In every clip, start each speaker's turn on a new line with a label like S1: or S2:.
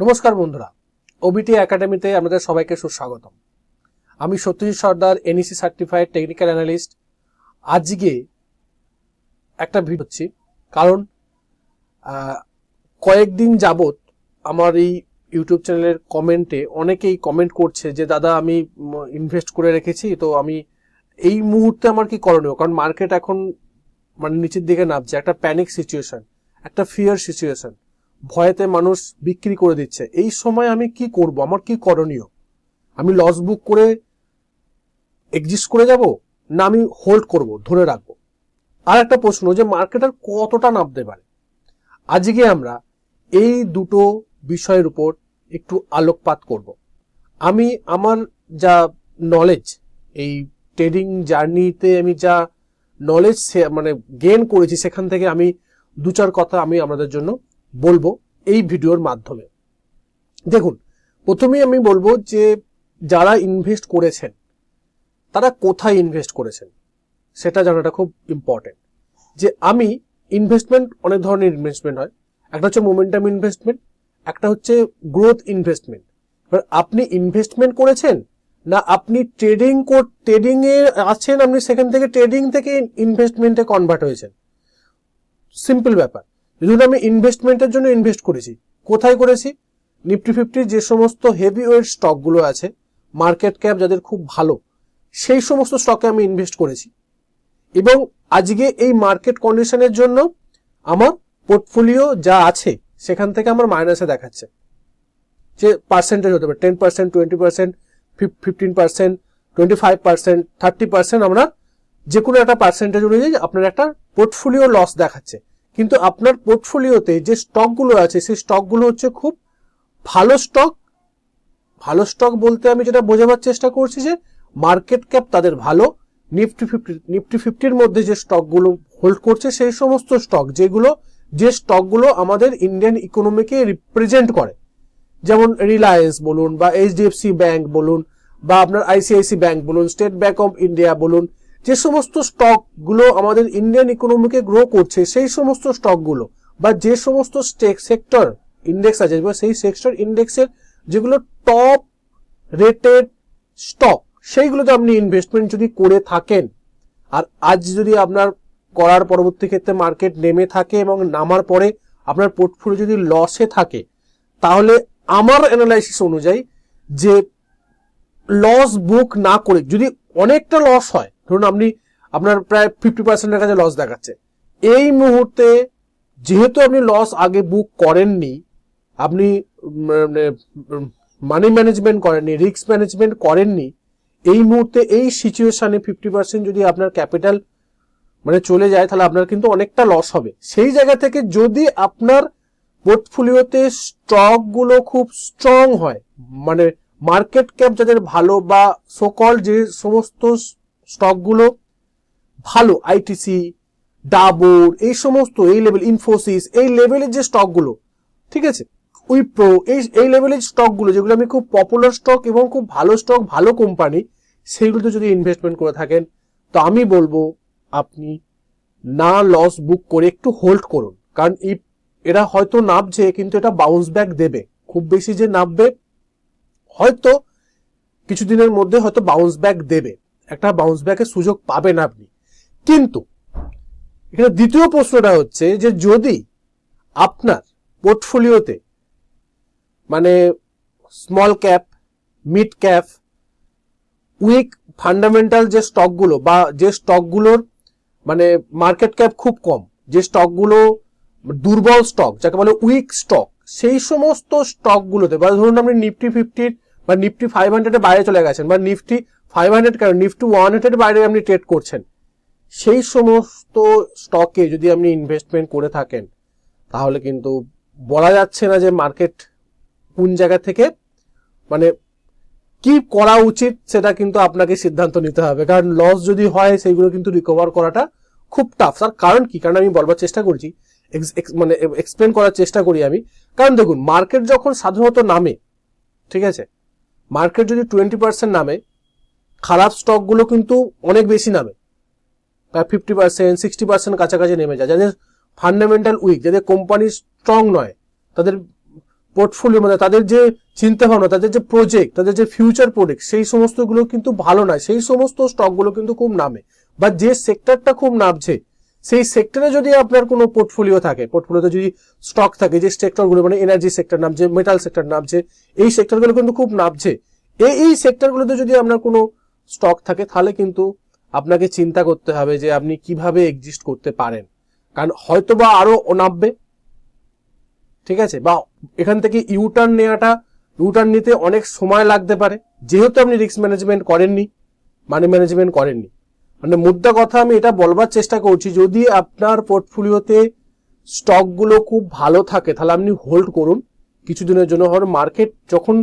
S1: নমস্কার বন্ধুরা। ওবিটি একাডেমিতে আমাদের সবাইকে সুস্বাগতম। আমি Satyajit Sardar NEC certified technical analyst আজকে একটা ভিডিও হচ্ছি কারণ কয়েকদিন যাবত আমার এই ইউটিউব চ্যানেলের কমেন্টে অনেকেই কমেন্ট করছে যে, দাদা, আমি ইনভেস্ট করে রেখেছি, তো আমি এই মুহূর্তে আমার কি করণীয়? কারণ মার্কেট এখন মানে নিচের দিকে নামছে। একটা প্যানিক সিচুয়েশন একটা ফিয়ার সিচুয়েশন ভয়েতে মানুষ বিক্রি করে দিচ্ছে। এই সময় আমি কি করব? আমার কি করণীয়? আমি লস বুক করে এক্সিস্ট করে যাব না আমি হোল্ড করব, ধরে রাখব? আর একটা প্রশ্ন যে মার্কেট আর কতটা নামতে পারে? আজকে আমরা এই দুটো বিষয়ের উপর একটু আলোকপাত করব। আমি আমার যা নলেজ এই ট্রেডিং জার্নিতে আমি যা নলেজ মানে গেন করেছি, সেখান থেকে আমি দু চার কথা আমি আপনাদের জন্য বলব এই ভিডিওর মাধ্যমে। দেখুন, প্রথমেই আমি বলব যে যারা ইনভেস্ট করেছেন, তারা কোথায় ইনভেস্ট করেছেন? সেটা জানাটা খুব ইম্পর্টেন্ট যে আমি ইনভেস্টমেন্ট অনেক ধরনের ইনভেস্টমেন্ট হয়। একটা হচ্ছে মোমেন্টাম ইনভেস্টমেন্ট একটা হচ্ছে গ্রোথ ইনভেস্টমেন্ট এবার আপনি ইনভেস্টমেন্ট করেছেন না আপনি ট্রেডিং ট্রেডিং এ আছেন, আপনি সেখান থেকে ট্রেডিং থেকে ইনভেস্টমেন্টে কনভার্ট হয়েছেন। সিম্পল ব্যাপার। ধরুন আমি ইনভেস্টমেন্টের জন্য ইনভেস্ট করেছি। কোথায় করেছি? নিফটি ফিফটির যে সমস্ত হেভি ওয়েট স্টকগুলো আছে মার্কেট ক্যাপ যাদের খুব ভালো, সেই সমস্ত স্টকে আমি ইনভেস্ট করেছি। এবং আজকে এই মার্কেট কন্ডিশনের জন্য আমার পোর্টফোলিও যা আছে, সেখান থেকে আমার মাইনাসে দেখাচ্ছে। যে পার্সেন্টেজ হতে পারে ten percent twenty percent fifteen percent twenty five percent thirty percent আমরা যে কোনো একটা পার্সেন্টেজ অনুযায়ী আপনার একটা পোর্টফোলিও লস দেখাচ্ছে। কিন্তু আপনার পোর্টফোলিওতে যে স্টকগুলো আছে, সেই স্টকগুলো হচ্ছে খুব ভালো স্টক ভালো স্টক বলতে আমি যেটা বোঝাবার চেষ্টা করছি যে মার্কেট ক্যাপ তাদের ভালো। নিফটি ফিফটি নিফটি ফিফটির মধ্যে যে স্টকগুলো হোল্ড করছে, সেই সমস্ত স্টক যেগুলো, যে স্টকগুলো আমাদের ইন্ডিয়ান ইকোনমিকে রিপ্রেজেন্ট করে। যেমন রিলায়েন্স বলুন বা এইচডিএফসি ব্যাংক বলুন বা আপনার আইসিআইসি ব্যাংক বলুন স্টেট ব্যাংক অফ ইন্ডিয়া বলুন যে সমস্ত স্টকগুলো আমাদের ইন্ডিয়ান ইকোনমিকে গ্রো করছে, সেই সমস্ত স্টকগুলো বা যে সমস্ত সেক্টর ইন্ডেক্স আছে, বা সেই সেক্টর ইন্ডেক্সের যেগুলো টপ রেটেড স্টক সেইগুলোতে আপনি ইনভেস্টমেন্ট যদি করে থাকেন, আর আজ যদি আপনার করার পরবর্তী ক্ষেত্রে মার্কেট নেমে থাকে এবং নামার পরে আপনার পোর্টফোলিও যদি লসে থাকে, তাহলে আমার অ্যানালাইসিস অনুযায়ী যে লস বুক না করে, যদি অনেকটা লস হয় ধরুন আপনি আপনার প্রায় ফিফটি পার্সেন্টের কাছে লস দেখাচ্ছে। এই মুহূর্তে যেহেতু আপনি লস আগে বুক করেননি, আপনি মানি ম্যানেজমেন্ট করেননি রিস্ক ম্যানেজমেন্ট করেননি, এই মুহূর্তে এই সিচুয়েশনে ফিফটি পার্সেন্ট যদি আপনার ক্যাপিটাল মানে চলে যায়, তাহলে আপনার কিন্তু অনেকটা লস হবে। সেই জায়গা থেকে যদি আপনার পোর্টফোলিওতে স্টকগুলো খুব স্ট্রং হয় মানে মার্কেট ক্যাপ যাদের ভালো বা সোকল যে সমস্ত স্টকগুলো ভালো আইটিসি ডাবর এই সমস্ত, এই লেভেল ইনফোসিস এই লেভেলের যে স্টকগুলো, ঠিক আছে? উইপ্রো এই এই লেভেলের স্টকগুলো, যেগুলো আমি খুব পপুলার স্টক এবং খুব ভালো স্টক ভালো কোম্পানি সেইগুলোতে যদি ইনভেস্টমেন্ট করে থাকেন, তো আমি বলব আপনি না লস বুক করে একটু হোল্ড করুন। কারণ এই, এরা হয়তো নামছে, কিন্তু এটা বাউন্স ব্যাক দেবে। খুব বেশি যে নামবে, হয়তো কিছুদিনের মধ্যে হয়তো বাউন্স ব্যাক দেবে। একটা বাউন্স ব্যাকের সুযোগ পাবেন আপনি। কিন্তু এখানে দ্বিতীয় প্রশ্নটা হচ্ছে যে যদি আপনার পোর্টফোলিওতে মানে small cap mid cap weak fundamental যে স্টকগুলো বা যে স্টকগুলোর মানে মার্কেট ক্যাপ খুব কম, যে স্টকগুলো দুর্বল স্টক যাকে বলে উইক স্টক সেই সমস্ত স্টকগুলোতে বা ধরুন আপনি নিফটি ফিফটির বা নিফটি ফাইভ হান্ড্রেডের বাইরে চলে গেছেন বা নিফটি ফাইভ হান্ড্রেড কেন নিফটি ওয়ান হান্ড্রেড বাইরে আপনি ট্রেড করছেন। সেই সমস্ত স্টকে যদি আপনি ইনভেস্টমেন্ট করে থাকেন, তাহলে কিন্তু বলা যাচ্ছে না যে মার্কেট কোন জায়গা থেকে। মানে কি করা উচিত সেটা কিন্তু আপনাকে সিদ্ধান্ত নিতে হবে। কারণ লস যদি হয় সেইগুলো কিন্তু রিকভার করাটা খুব টাফ তার কারণ কি? কারণ আমি বলবার চেষ্টা করছি। মানে এক্সপ্লেন করার চেষ্টা করি আমি। কারণ দেখুন মার্কেট যখন সাধারণত নামে, ঠিক আছে? মার্কেট যদি টোয়েন্টি পার্সেন্ট নামে খারাপ স্টকগুলো কিন্তু অনেক বেশি নামে। প্রায় ফিফটি পার্সেন্ট সিক্সটি পার্সেন্ট কাছাকাছি নেমে যায়। যাদের ফান্ডামেন্টাল উইক যাদের কোম্পানি স্ট্রং নয়, তাদের পোর্টফোলিও মানে তাদের যে চিন্তা ভাবনা তাদের যে প্রজেক্ট তাদের যে ফিউচার প্রজেক্ট সেই সমস্তগুলো কিন্তু ভালো নয়। সেই সমস্ত স্টকগুলো কিন্তু খুব নামে। বা যে সেক্টরটা খুব নামছে, সেই সেক্টরে যদি আপনার কোনো পোর্টফোলিও থাকে পোর্টফোলিওতে যদি স্টক থাকে, যে সেক্টরগুলো মানে এনার্জি সেক্টর নামছে মেটাল সেক্টর নামছে, এই সেক্টরগুলো কিন্তু খুব নামছে। এই এই সেক্টরগুলোতে যদি আপনার কোনো স্টক থাকে, তাহলে কিন্তু আপনাকে চিন্তা করতে হবে যে আপনি কীভাবে এক্সিস্ট করতে পারেন। কারণ হয়তো বা আরও নামবে, ঠিক আছে? বা এখান থেকে ইউটার্ন নেওয়াটা ইউটার্ন নিতে অনেক সময় লাগতে পারে। যেহেতু আপনি রিস্ক ম্যানেজমেন্ট করেননি মানি ম্যানেজমেন্ট করেননি। মানে মুদ্রা কথা, আমি এটা বলবার চেষ্টা করছি, যদি আপনার পোর্টফোলিওতে স্টকগুলো খুব ভালো থাকে, তাহলে আপনি হোল্ড করুন। কিছুদিনের জন্য হয়তো মার্কেট যখন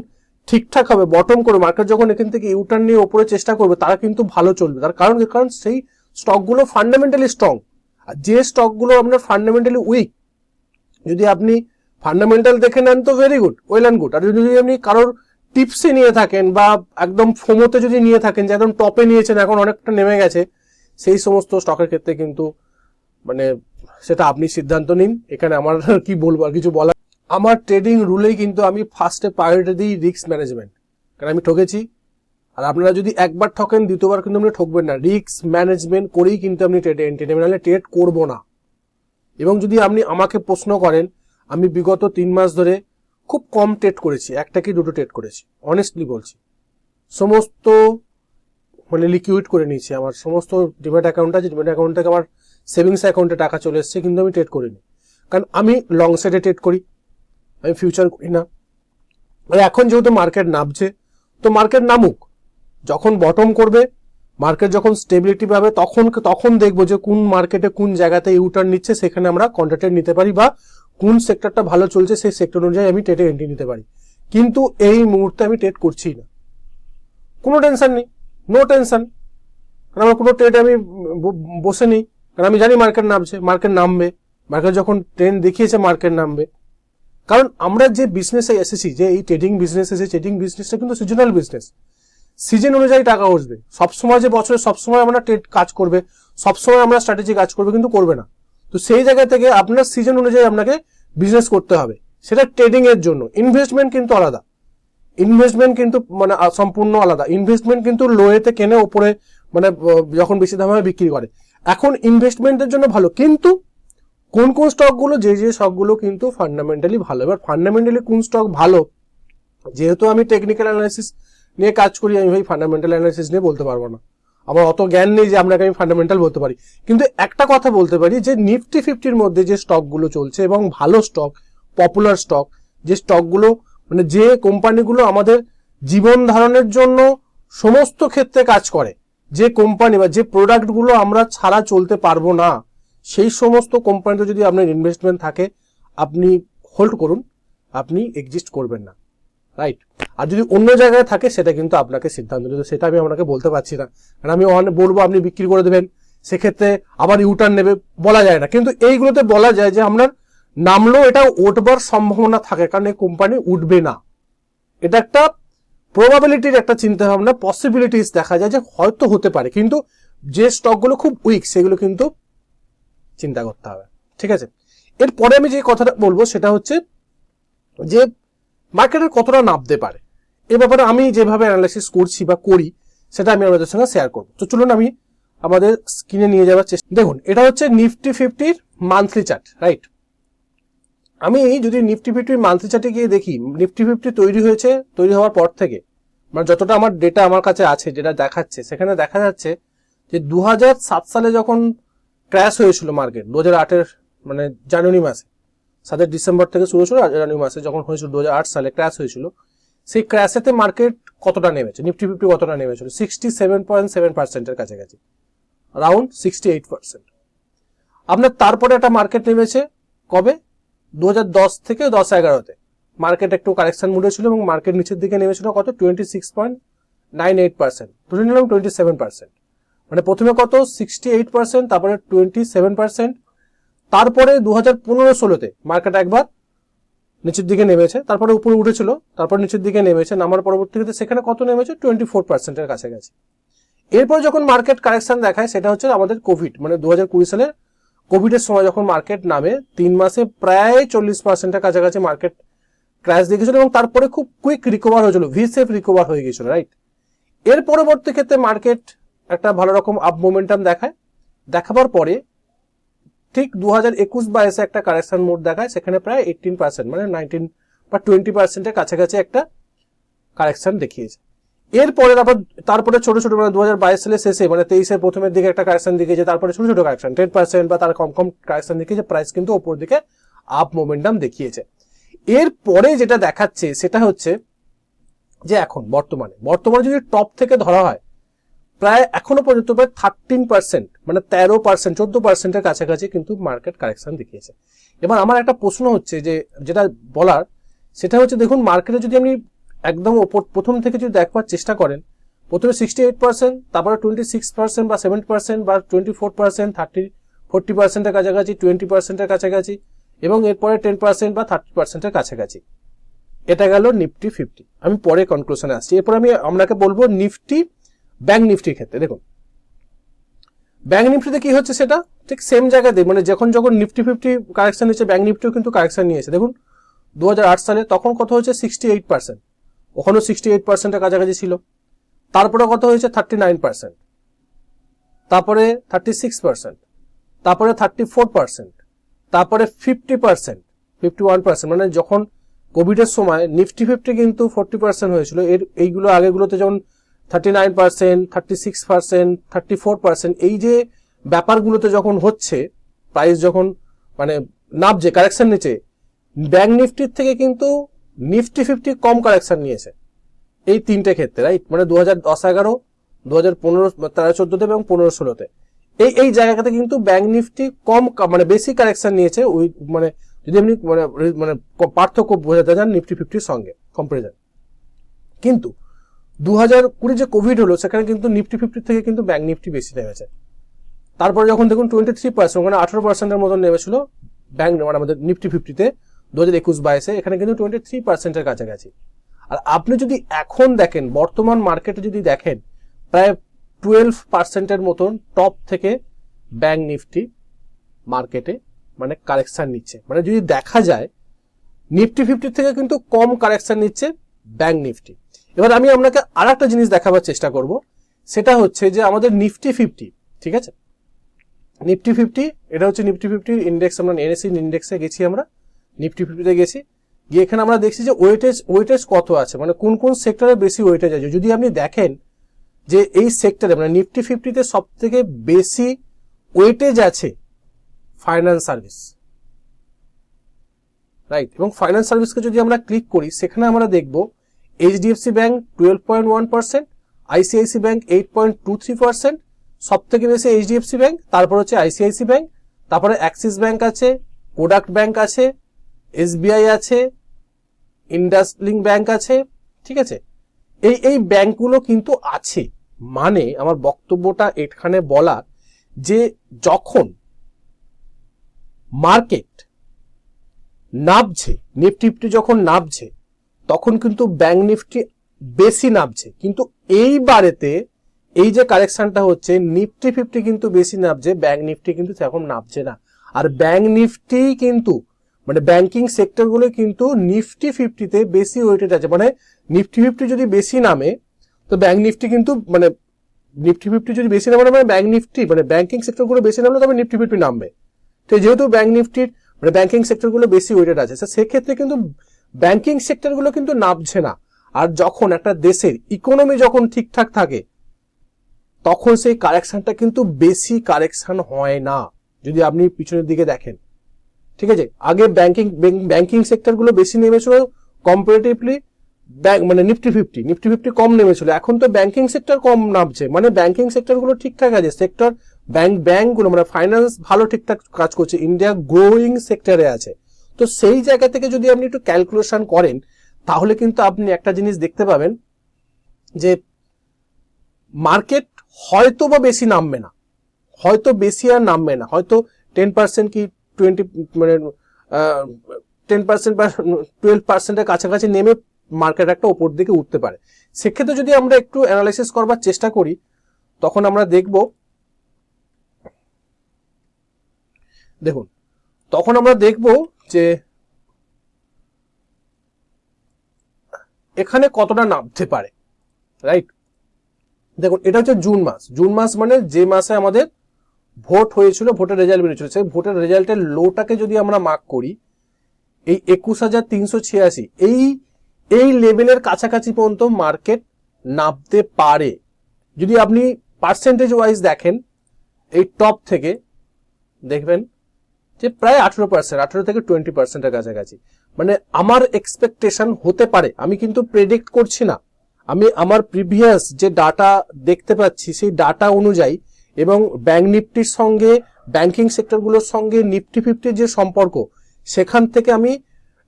S1: ঠিকঠাক হবে বটম করে মার্কেট যখন এখান থেকে ইউটার্ন নিয়ে ওপরে চেষ্টা করবে, তারা কিন্তু ভালো চলবে। তার কারণ কারণ সেই স্টকগুলো ফান্ডামেন্টালি স্ট্রং আর যে স্টকগুলো আপনার ফান্ডামেন্টালি উইক যদি আপনি ফান্ডামেন্টাল দেখে নেন তো very good well and good আর যদি আপনি কারোর টিপসে নিয়ে থাকেন বা একদম ফোমোতে যদি নিয়ে থাকেন, যে একদম টপে নিয়েছেন, এখন অনেকটা নেমে গেছে, সেই সমস্ত স্টকের ক্ষেত্রে কিন্তু মানে সেটা আপনি সিদ্ধান্ত নিন। এখানে আমার কি বলব আর কিছু বলার আমার ট্রেডিং রুলেই কিন্তু আমি ফার্স্টে প্রায়োরিটি দিই রিস্ক ম্যানেজমেন্ট কারণ আমি ঠকেছি। আর আপনারা যদি একবার ঠকেন, দ্বিতীয়বার কিন্তু আপনি ঠকবেন না। রিস্ক ম্যানেজমেন্ট করেই কিন্তু আপনি ট্রেডে এন্ট্রি নেবেন নাহলে ট্রেড করব না। এবং যদি আপনি আমাকে প্রশ্ন করেন, আমি বিগত তিন মাস ধরে খুব কম ট্রেড করেছি। একটা কি দুটো ট্রেড করেছি? অনেস্টলি বলছি। সমস্ত মানে লিকুইড করে নিয়েছি আমার। সমস্ত ডিমেট অ্যাকাউন্ট আছে ডিমেট অ্যাকাউন্ট থেকে আমার সেভিংস অ্যাকাউন্টে টাকা চলে এসেছে, কিন্তু আমি ট্রেড করিনি। কারণ আমি লং সাইডে ট্রেড করি। আমি ফিউচার করি না। আর এখন যেহেতু মার্কেট নামছে, তো মার্কেট নামুক। যখন বটম করবে মার্কেট যখন স্টেবিলিটি পাবে, তখন তখন দেখব যে কোন মার্কেটে কোন জায়গাতে ইউটার্ন নিচ্ছে, সেখানে আমরা কন্ট্রাক্টেড নিতে পারি বা কোন সেক্টরটা ভালো চলছে, সেই সেক্টর অনুযায়ী আমি ট্রেডে এন্ট্রি নিতে পারি। কিন্তু এই মুহূর্তে আমি ট্রেড করছি না। কোনো টেনশন নেই নো টেনশন কারণ আমার কোনো ট্রেডে আমি বসে নেই। কারণ আমি জানি মার্কেট নামছে মার্কেট নামবে। মার্কেট যখন ট্রেন দেখিয়েছে মার্কেট নামবে। কারণ আমরা যে বিজনেসে এসেছি, যে এই ট্রেডিং বিজনেস এসেছে ট্রেডিং বিজনেসটা কিন্তু সিজনাল বিজনেস সিজন অনুযায়ী টাকা উঠবে সবসময় যে বছরে সবসময় আমরা ট্রেড কাজ করবে, সবসময় আমরা স্ট্র্যাটেজি কাজ করবে কিন্তু করবে না। তো সেই জায়গা থেকে আপনার সিজন অনুযায়ী আপনাকে বিজনেস করতে হবে। সেটা ট্রেডিং এর জন্য। ইনভেস্টমেন্ট কিন্তু আলাদা। ইনভেস্টমেন্ট কিন্তু মানে সম্পূর্ণ আলাদা। ইনভেস্টমেন্ট কিন্তু লোয়েতে কেনে ওপরে মানে যখন বেশি দামে বিক্রি করে। এখন ইনভেস্টমেন্টের জন্য ভালো। কিন্তু কোন কোন স্টকগুলো, যে যে স্টকগুলো কিন্তু ফান্ডামেন্টালি ভালো। এবার ফান্ডামেন্টালি কোন স্টক ভালো? যেহেতু আমি টেকনিক্যাল অ্যানালাইসিস নিয়ে কাজ করি, আমি ভাই ফান্ডামেন্টাল অ্যানালাইসিস নিয়ে বলতে পারব না। আমার অত জ্ঞান নেই যে আপনাকে আমি ফান্ডামেন্টাল বলতে পারি। কিন্তু একটা কথা বলতে পারি যে নিফটি ফিফটির মধ্যে যে স্টকগুলো চলছে এবং ভালো স্টক পপুলার স্টক, যে স্টকগুলো মানে যে কোম্পানিগুলো আমাদের জীবন ধারণের জন্য সমস্ত ক্ষেত্রে কাজ করে, যে কোম্পানি বা যে প্রোডাক্টগুলো আমরা ছাড়া চলতে পারব না সেই সমস্ত কোম্পানিতে যদি আপনার ইনভেস্টমেন্ট থাকে, আপনি হোল্ড করুন, আপনি এক্সিস্ট করবেন না রাইট আর যদি অন্য জায়গায় থাকে, সেটা কিন্তু আপনাকে সিদ্ধান্ত নিতে সেটা আমি আপনাকে বলতে পারছি না। কারণ আমি অনেক বলব, আপনি বিক্রি করে দেবেন, সেক্ষেত্রে আবার ইউটার্ন নেবে, বলা যায় না। কিন্তু এইগুলোতে বলা যায় যে আপনার নামলেও এটা উঠবার সম্ভাবনা থাকে, কারণ এই কোম্পানি উঠবে না। এটা একটা প্রবাবিলিটির একটা চিন্তা ভাবনা পসিবিলিটিস দেখা যায় যে হয়তো হতে পারে। কিন্তু যে স্টকগুলো খুব উইক সেগুলো কিন্তু চিন্তা করতে হবে। ঠিক আছে? এরপরে আমি যে কথাটা বলব সেটা হচ্ছে যে মার্কেটের কতটা নামতে পারে। এ ব্যাপারে আমি যেভাবে অ্যানালাইসিস করছি বা করি, সেটা আমি আপনাদের সঙ্গে শেয়ার করব। তো চলুন আমি আমাদের স্ক্রিনে নিয়ে যাওয়ার চেষ্টা দেখুন, এটা হচ্ছে নিফটি ফিফটির মান্থলি চার্ট রাইট আমি যদি নিফটি ফিফটির মান্থলি চার্টে গিয়ে দেখি নিফটি ফিফটি তৈরি হয়েছে, তৈরি হওয়ার পর থেকে মানে যতটা আমার ডেটা আমার কাছে আছে, যেটা দেখাচ্ছে, সেখানে দেখা যাচ্ছে যে দু হাজার সাত সালে যখন ক্র্যাশ হয়েছিল মার্কেট দু হাজার মানে জানুয়ারি মাসে। সাতের ডিসেম্বর থেকে শুরু হয়েছিল জানুয়ারি মাসে যখন হয়েছিল দু হাজার আট সালে ক্র্যাশ হয়েছিল। সেই ক্র্যাশেতে মার্কেট কতটা নেমেছে? নিফটি ফিফটি কতটা নেমেছিল? সিক্সটি সেভেন পয়েন্ট সেভেন পার্সেন্টের কাছাকাছি। রাউন্ড সিক্সটি এইট পার্সেন্ট আপনার তারপরে একটা মার্কেট নেমেছে কবে? দু হাজার দশ থেকে দশ এগারোতে। মার্কেট একটু কারেকশন মুডে ছিল এবং মার্কেট নিচের দিকে নেমেছিল কত? Twenty six point nine eight percent ধরে নিলাম টোয়েন্টি সেভেন পার্সেন্ট মানে প্রথমে কত? সিক্সটি এইট পার্সেন্ট তারপরে টোয়েন্টি সেভেন পার্সেন্ট তারপরে দু হাজার পনেরো ষোলোতে মার্কেট একবার নিচের দিকে নেমেছে, তারপরে উপরে উঠেছিল, তারপর নিচের দিকে নেমেছে, নামার পরবর্তীতে সেখানে কত নেমেছে? টোয়েন্টি ফোর পার্সেন্টের কাছাকাছি। এরপর যখন মার্কেট কারেকশন দেখায়, সেটা হচ্ছে আমাদের কোভিড মানে দু হাজার কুড়ি সালে কোভিডের সময় যখন মার্কেট নামে, তিন মাসে প্রায় চল্লিশ পার্সেন্টের কাছাকাছি মার্কেট ক্র্যাশ দেখেছিল এবং তারপরে খুব কুইক রিকভার হয়েছিল ভি সেফ রিকভার হয়ে গেছিল রাইট এর পরবর্তী ক্ষেত্রে মার্কেট একটা ভালো রকম আপ মোমেন্টাম দেখায়। দেখাবার পরে ঠিক দু হাজার একুশ বাইশে একটা কারেকশন মোড দেখায়, সেখানে প্রায় এইটিন পার্সেন্ট মানে নাইনটিন বা টোয়েন্টি পার্সেন্টের কাছাকাছি একটা কারেকশন দেখিয়েছে। এরপরে আবার তারপরে ছোট ছোট মানে দু হাজার বাইশ সালের শেষে মানে তেইশের প্রথমের দিকে একটা কারেকশন দেখিয়েছে, তারপরে ছোট ছোট কারেকশন টেন পার্সেন্ট বা তার কম কম কারেকশন দেখিয়েছে প্রাইস কিন্তু ওপর দিকে আপ মোমেন্টাম দেখিয়েছে। এরপরে যেটা দেখাচ্ছে, সেটা হচ্ছে যে এখন বর্তমানে বর্তমানে যদি টপ থেকে ধরা হয় প্রায় এখনও পর্যন্ত প্রায় থার্টিন পার্সেন্ট মানে তেরো পার্সেন্ট চোদ্দ পার্সেন্টের কাছাকাছি কিন্তু মার্কেট কারেকশন দেখিয়েছে। এবার আমার একটা প্রশ্ন হচ্ছে যে, যেটা বলার, সেটা হচ্ছে দেখুন মার্কেটে যদি আপনি একদম ওপর, প্রথম থেকে যদি দেখবার চেষ্টা করেন, প্রথমে সিক্সটি এইট পার্সেন্ট তারপরে টোয়েন্টি সিক্স পার্সেন্ট বা সেভেন্টি পার্সেন্ট বা twenty four percent thirty forty পার্সেন্টের কাছাকাছি টোয়েন্টি পার্সেন্টের কাছাকাছি, এবং এরপরে টেন পার্সেন্ট বা থার্টি পার্সেন্টের কাছাকাছি। এটা গেল নিফটি ফিফটি আমি পরে কনক্লুশনে আসছি। এরপর আমি আপনাকে বলব, নিফটি ব্যাংক নিফটির ক্ষেত্রে, দেখুন। ব্যাংক নিফটিতে কি হচ্ছে সেটা? ঠিক সেম জায়গাতে মানে যখন যখন নিফটি ফিফটি কারেকশন নিচ্ছে ব্যাংক নিফটিও কিন্তু কারেকশন নিয়েছে। দেখুন, দুহাজার আট সালে তখন কত হয়েছে? সিক্সটি এইট পার্সেন্ট ওখানেও সিক্সটি এইট পার্সেন্টের কাছাকাছি ছিল। তারপরে কত হয়েছে? থার্টি নাইন পার্সেন্ট তারপরে থার্টি সিক্স পার্সেন্ট তারপরে থার্টি ফোর পার্সেন্ট তারপরে fifty percent fifty one percent মানে যখন কোভিডের সময় নিফটি ফিফটি কিন্তু ফোরটি পার্সেন্ট হয়েছিল। এর, এইগুলো আগেগুলোতে যেমন thirty nine percent thirty six percent thirty four percent এই যে ব্যাপারগুলোতে যখন হচ্ছে প্রাইস যখন মানে নামছে কারেকশন নিচে ব্যাংক নিফটির থেকে কিন্তু নিফটি ফিফটি কম কারেকশন নিয়েছে। এই তিনটে ক্ষেত্রে রাইট মানে দু হাজার দশ এগারো দু হাজার পনেরো, তেরো, চোদ্দোতে এবং পনেরো, ষোলোতে। এই এই জায়গাটাতে কিন্তু ব্যাংক নিফটি কম মানে বেশি কারেকশন নিয়েছে, ওই মানে যদি আপনি মানে মানে পার্থক্য বোঝাতে চান, নিফটি ফিফটির সঙ্গে কম্পারিজন কিন্তু দু হাজার কুড়ি যে কোভিড হলো, সেখানে কিন্তু নিফটি ফিফটি থেকে কিন্তু ব্যাংক নিফটি বেশি নেমেছে। তারপরে যখন দেখুন টোয়েন্টি থ্রি পার্সেন্ট মানে আঠারো পার্সেন্টের মতন নেমেছিল ব্যাংক মানে আমাদের নিফটি ফিফটিতে দু হাজার একুশ বাইশে, এখানে কিন্তু টোয়েন্টি থ্রি পার্সেন্টের কাছাকাছি। আর আপনি যদি এখন দেখেন, বর্তমান মার্কেটে যদি দেখেন, প্রায় টুয়েলভ পার্সেন্টের মতন টপ থেকে ব্যাংক নিফটি মার্কেটে মানে কারেকশন নিচ্ছে। মানে যদি দেখা যায় নিফটি ফিফটি থেকে কিন্তু কম কারেকশন নিচ্ছে ব্যাংক নিফটি এবার আমি আপনাকে আর একটা জিনিস দেখাবার চেষ্টা করব। সেটা হচ্ছে যে আমাদের নিফটি ফিফটি, ঠিক আছে? নিফটি ফিফটি, এটা হচ্ছে নিফটি ফিফটির ইন্ডেক্স আমরা এনএসসি ইন্ডেক্সে গেছি আমরা। নিফটি ফিফটিতে গেছি। গিয়ে এখানে আমরা দেখছি যে ওয়েটেজ ওয়েটেজ কত আছে? মানে কোন কোন সেক্টরে বেশি ওয়েটেজ আছে? যদি আপনি দেখেন যে এই সেক্টরে মানে নিফটি ফিফটিতে সব থেকে বেশি ওয়েটেজ আছে ফাইন্যান্স সার্ভিস রাইট এবং ফাইন্যান্স সার্ভিসকে যদি আমরা ক্লিক করি, সেখানে আমরা দেখব HDFC bank twelve point one percent ICICI bank eight point two three percent সব থেকে বেশি এইচডিএফসি ব্যাংক তারপর হচ্ছে আইসিআইসি ব্যাংক তারপরে অ্যাক্সিস ব্যাংক আছে কোডাক ব্যাংক আছে এসবিআই আছে ইন্ডাসলিং ব্যাংক আছে, ঠিক আছে? এই এই ব্যাংকগুলো কিন্তু আছে। মানে আমার বক্তব্যটা এখানে বলা যে যখন মার্কেট নামছে নিফটি ফিফটি যখন নামছে তখন কিন্তু ব্যাংক নিফটি বেশি নামছে। কিন্তু এইবারেতে এই যে কারেকশনটা হচ্ছে, নিফটি ফিফটি কিন্তু বেশি নামছে, ব্যাংক নিফটি কিন্তু সেরকম নামছে না। আর ব্যাংক নিফটি কিন্তু মানে ব্যাংকিং সেক্টরগুলো কিন্তু নিফটি ফিফটিতে বেশি ওয়েটেড আছে। মানে নিফটি ফিফটি যদি বেশি নামে, তো ব্যাংক নিফটি কিন্তু মানে নিফটি ফিফটি যদি বেশি নামে মানে ব্যাংক নিফটি মানে ব্যাংকিং সেক্টরগুলো বেশি নামলে তবে নিফটি ফিফটি নামবে। তো যেহেতু ব্যাংক নিফটির মানে ব্যাংকিং সেক্টরগুলো বেশি ওয়েটেড আছে সেক্ষেত্রে কিন্তু ব্যাংকিং সেক্টরগুলো কিন্তু নামছে না। আর যখন একটা দেশের ইকোনমি যখন ঠিকঠাক থাকে, তখন সেই কারেকশনটা কিন্তু বেশি কারেকশন হয় না। যদি আপনি পিছনের দিকে দেখেন, ঠিক আছে? আগে ব্যাংকিং ব্যাংকিং সেক্টরগুলো বেশি নেমেছিল কম্পারেটিভলি ব্যাংক মানে নিফটি ফিফটি। নিফটি ফিফটি কম নেমেছিল। এখন তো ব্যাংকিং সেক্টর কম নামছে। মানে ব্যাংকিং সেক্টরগুলো ঠিকঠাক আছে। সেক্টর ব্যাংক ব্যাংকগুলো মানে ফাইন্যান্স ভালো ঠিকঠাক কাজ করছে। ইন্ডিয়া গ্রোয়িং সেক্টরে আছে। তো সেই জায়গা থেকে যদি আপনি একটু ক্যালকুলেশন করেন, তাহলে কিন্তু আপনি একটা জিনিস দেখতে পাবেন যে মার্কেট হয়তো বা বেশি নামবে না। হয়তো বেশি আর নামবে না। হয়তো টেন পার্সেন্ট কি টোয়েন্টি মানে টেন পার্সেন্ট বা টুয়েলভ পার্সেন্টের কাছাকাছি নেমে মার্কেট একটা ওপর দিকে উঠতে পারে। সেক্ষেত্রে যদি আমরা একটু অ্যানালাইসিস করবার চেষ্টা করি, তখন আমরা দেখব, দেখুন, তখন আমরা দেখব যে এখানে কতটা নামতে পারে রাইট দেখুন, এটা হচ্ছে জুন মাস। জুন মাস মানে যে মাসে আমাদের ভোট হয়েছিল, ভোটের রেজাল্ট বেরিয়েছিল। সেই ভোটের রেজাল্টের লোটাকে যদি আমরা মার্ক করি, এই একুশ হাজার তিনশো ছিয়াশি, এই এই লেভেলের কাছাকাছি পর্যন্ত মার্কেট নামতে পারে। যদি আপনি পার্সেন্টেজ ওয়াইজ দেখেন, এই টপ থেকে, দেখবেন যে প্রায় আঠেরো পার্সেন্ট আঠেরো থেকে টোয়েন্টি পার্সেন্টের কাছাকাছি। মানে আমার এক্সপেকটেশন হতে পারে, আমি কিন্তু প্রেডিক্ট করছি না। আমি আমার প্রিভিয়াস যে ডাটা দেখতে পাচ্ছি, সেই ডাটা অনুযায়ী এবং ব্যাংক নিফটির সঙ্গে ব্যাংকিং সেক্টরগুলোর সঙ্গে নিফটি ফিফটির যে সম্পর্ক, সেখান থেকে আমি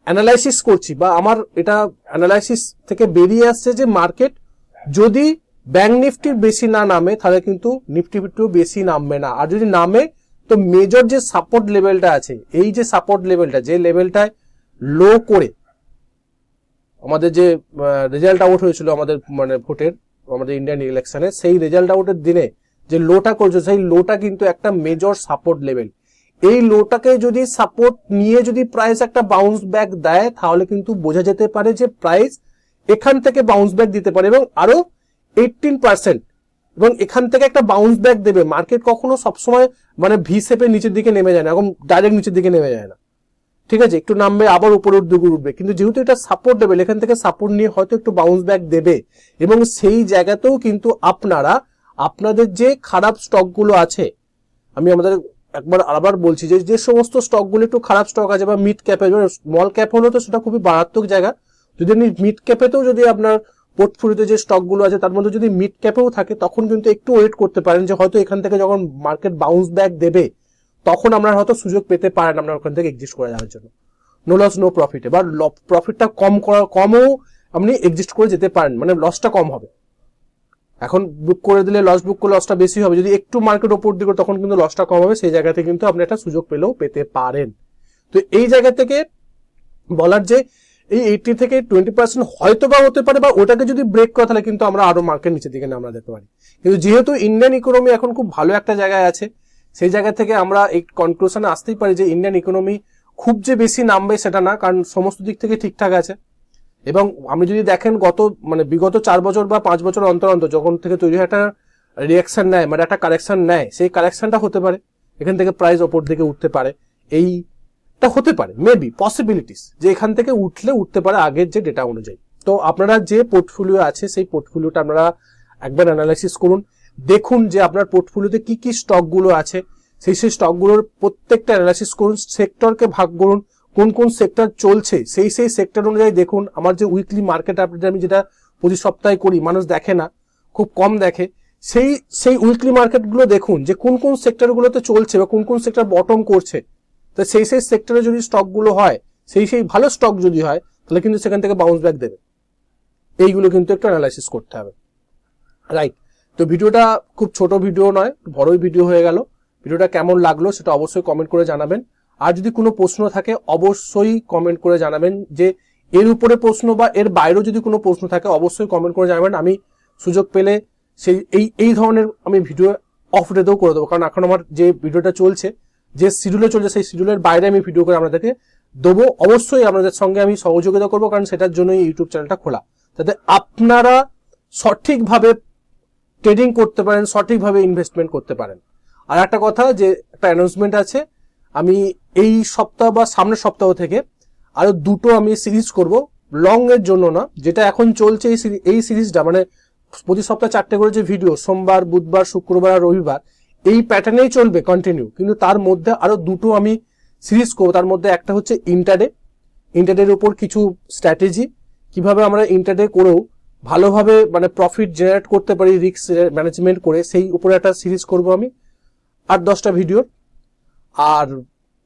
S1: অ্যানালাইসিস করছি বা আমার এটা অ্যানালাইসিস থেকে বেরিয়ে আসছে যে মার্কেট যদি ব্যাংক নিফটির বেশি না নামে, তাহলে কিন্তু নিফটি ফিফটিও বেশি নামবে না। আর যদি নামে তো মেজর যে সাপোর্ট লেভেলটা আছে, এই যে সাপোর্ট লেভেলটা যে লেভেলটায় লো করে আমাদের যে রেজাল্ট আউট হয়েছিল আমাদের মানে ভোটের, আমাদের ইন্ডিয়ান ইলেকশনে সেই রেজাল্ট আউটের দিনে যে লোটা করছে সেই লোটা কিন্তু একটা মেজর সাপোর্ট লেভেল এই লোটাকে যদি সাপোর্ট নিয়ে যদি প্রাইস একটা বাউন্স ব্যাক দেয়, তাহলে কিন্তু বোঝা যেতে পারে যে প্রাইস এখান থেকে বাউন্স ব্যাক দিতে পারে এবং আরও এইটিন পার্সেন্ট এবং এখান থেকে একটা বাউন্স ব্যাক দেবে। মার্কেট কখনো সবসময় মানে ভি শেপের নিচের দিকে নেমে যায় না এখন ডাইরেক্ট নিচের দিকে নেমে যায় না। ঠিক আছে? একটু নামবে, আবার উপরের দিকে উঠবে। কিন্তু যেহেতু এটা সাপোর্ট দেবে, এখান থেকে সাপোর্ট নিয়ে হয়তো একটু বাউন্স ব্যাক দেবে। এবং সেই জায়গাতেও কিন্তু আপনারা, আপনাদের যে খারাপ স্টকগুলো আছে, আমি আমাদের একবার আবার বলছি যে যে সমস্ত স্টকগুলো একটু খারাপ স্টক আছে, বা মিড ক্যাপে স্মল ক্যাপ হলো তো সেটা খুবই মারাত্মক জায়গা। যদি আপনি মিড ক্যাপেতেও যদি আপনার পোর্টফোলিওতে যে স্টকগুলো আছে, তার মধ্যে যদি মিড ক্যাপেও থাকে, তখন কিন্তু একটু ওয়েট করতে পারেন যে হয়তো এখান থেকে যখন মার্কেট বাউন্স ব্যাক দেবে, তখন আপনারা হয়তো সুযোগ পেতে পারেন আপনার ওখান থেকে এক্সিস্ট করে যাওয়ার জন্য। নো লস নো প্রফিট এবার প্রফিটটা কম করা কমও আপনি এক্সিস্ট করে যেতে পারেন মানে লসটা কম হবে। এখন বুক করে দিলে লস বুক করলে লসটা বেশি হবে। যদি একটু মার্কেট ওপর দিকে, তখন কিন্তু লসটা কম হবে। সেই জায়গাতে কিন্তু আপনি একটা সুযোগ পেলেও পেতে পারেন। তো এই জায়গা থেকে বলার যে এই এইটি থেকে টোয়েন্টি পার্সেন্ট হয়তো বা হতে পারে বা ওটাকে যদি ব্রেক করে তাহলে কিন্তু আমরা আরও মার্কেট নিচের দিকে আমরা যেতে পারি। কিন্তু যেহেতু ইন্ডিয়ান ইকোনমি এখন খুব ভালো একটা জায়গায় আছে, সেই জায়গা থেকে আমরা এই কনক্লুশনে আসতেই পারি যে ইন্ডিয়ান ইকোনমি খুব যে বেশি নামবে সেটা না, কারণ সমস্ত দিক থেকে ঠিকঠাক আছে। এবং আপনি যদি দেখেন গত মানে বিগত চার বছর বা পাঁচ বছর অন্তর অন্তর যখন থেকে তৈরি হয় একটা রিয়াকশন নেয় মানে একটা কারেকশন নেয়, সেই কারেকশনটা হতে পারে। এখান থেকে প্রাইস ওপর দিকে উঠতে পারে। এইটা হতে পারে মেবি পসিবিলিটিস যে এখান থেকে উঠলে উঠতে পারে আগের যে ডেটা অনুযায়ী। তো আপনারা যে পোর্টফোলিও আছে, সেই পোর্টফোলিওটা আপনারা একবার অ্যানালাইসিস করুন। দেখুন যে আপনার পোর্টফোলিওতে কি কি স্টকগুলো আছে। সেই সেই স্টকগুলোর প্রত্যেকটা অ্যানালাইসিস করুন সেক্টরকে ভাগ করুন, কোন কোন সেক্টর চলছে, সেই সেই সেক্টর অনুযায়ী দেখুন। আমার যে উইকলি মার্কেট আপডেট আমি যেটা প্রতি সপ্তাহে করি, মানুষ দেখে না, খুব কম দেখে। সেই সেই উইকলি মার্কেটগুলো দেখুন যে কোন কোন সেক্টরগুলোতে চলছে বা কোন কোন সেক্টর বটম করছে। তো সেই সেই সেক্টরে যদি স্টকগুলো হয়, সেই সেই ভালো স্টক যদি হয়, তাহলে কিন্তু সেখান থেকে বাউন্স ব্যাক দেবে। এইগুলো কিন্তু একটু অ্যানালাইসিস করতে হবে। রাইট তো ভিডিওটা খুব ছোট ভিডিও নয়, বড়ই ভিডিও হয়ে গেল। ভিডিওটা কেমন লাগল সেটা অবশ্যই কমেন্ট করে জানাবেন। আর যদি কোনো প্রশ্ন থাকে, অবশ্যই কমেন্ট করে জানাবেন যে এর উপরে প্রশ্ন বা এর বাইরেও যদি কোনো প্রশ্ন থাকে, অবশ্যই কমেন্ট করে জানাবেন। আমি সুযোগ পেলে সেই, এই এই ধরনের আমি ভিডিও অফ ডেতেও করে দেবো। কারণ এখন আমার যে ভিডিওটা চলছে যে শিডিউলে চলছে, সেই শিডিউলের বাইরে আমি ভিডিও করে আপনাদেরকে দেবো। অবশ্যই আপনাদের সঙ্গে আমি সহযোগিতা করব, কারণ সেটার জন্যই ইউটিউব চ্যানেলটা খোলা। যাতে আপনারা সঠিকভাবে ট্রেডিং করতে পারেন, সঠিকভাবে ইনভেস্টমেন্ট করতে পারেন। আর একটা কথা, যে একটা অ্যানাউন্সমেন্ট আছে, আমি এই সপ্তাহ বা সামনের সপ্তাহ থেকে আরও দুটো আমি সিরিজ করব। লং এর জন্য না, যেটা এখন চলছে এই এই সিরিজটা মানে প্রতি সপ্তাহে চারটে করে যে ভিডিও সোমবার, বুধবার, শুক্রবার আর রবিবার এই প্যাটার্নেই চলবে কন্টিনিউ কিন্তু তার মধ্যে আরও দুটো আমি সিরিজ করব। তার মধ্যে একটা হচ্ছে ইন্টারডে ইন্টারডের উপর কিছু স্ট্র্যাটেজি কীভাবে আমরা ইন্টারডে করেও ভালোভাবে মানে প্রফিট জেনারেট করতে পারি রিস্ক ম্যানেজমেন্ট করে, সেই উপরে একটা সিরিজ করব আমি আট দশটা ভিডিওর আর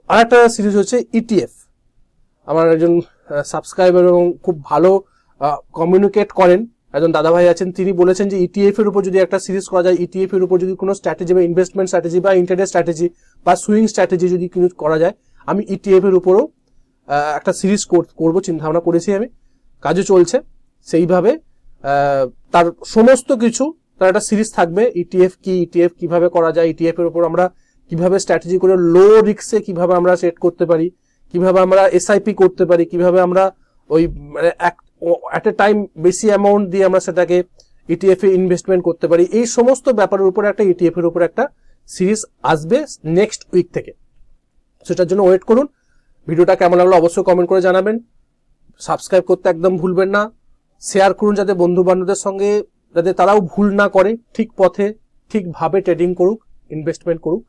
S1: আরেকটা সিরিজ হচ্ছে ইটিএফ আমার একজন সাবস্ক্রাইবার এবং খুব ভালো কমিউনিকেট করেন। একজন দাদাভাই আছেন, তিনি বলেছেন যে ইটিএফ এর উপর যদি একটা সিরিজ করা যায় ইটিএফ এর উপর যদি কোনো স্ট্র্যাটেজি বা ইনভেস্টমেন্ট স্ট্র্যাটেজি বা ইন্টারনেট স্ট্র্যাটেজি বা সুইং স্ট্র্যাটেজি যদি কিছু করা যায়, আমি ইটিএফ এর উপরও একটা সিরিজ করব চিন্তা ভাবনা করেছি আমি। কাজও চলছে। সেইভাবে তার সমস্ত কিছু, তার একটা সিরিজ থাকবে ইটিএফ কি ইটিএফ কীভাবে করা যায় ইটিএফ এর উপর আমরা কীভাবে স্ট্র্যাটেজি করে লো রিক্সে কীভাবে আমরা সেট করতে পারি, কীভাবে আমরা এসআইপি করতে পারি, কীভাবে আমরা ওই মানে এক অ্যাট এ টাইম বেশি অ্যামাউন্ট দিয়ে আমরা সেটাকে ইটিএফ এ ইনভেস্টমেন্ট করতে পারি। এই সমস্ত ব্যাপারের উপরে একটা ইটিএফ এর উপর একটা সিরিজ আসবে নেক্সট উইক থেকে। সেটার জন্য ওয়েট করুন। ভিডিওটা কেমন লাগল অবশ্যই কমেন্ট করে জানাবেন। সাবস্ক্রাইব করতে একদম ভুলবেন না। শেয়ার করুন যাতে বন্ধু বান্ধবদের সঙ্গে, যাতে তারাও ভুল না করে। ঠিক পথে ঠিকভাবে ট্রেডিং করুক ইনভেস্টমেন্ট করুক।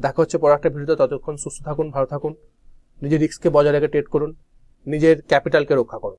S1: দেখা হচ্ছে পর একটা ভিডিওতে। ততক্ষণ সুস্থ থাকুন, ভালো থাকুন। নিজের রিস্ককে বজায় রেখে ট্রেড করুন। নিজের ক্যাপিটালকে রক্ষা করুন।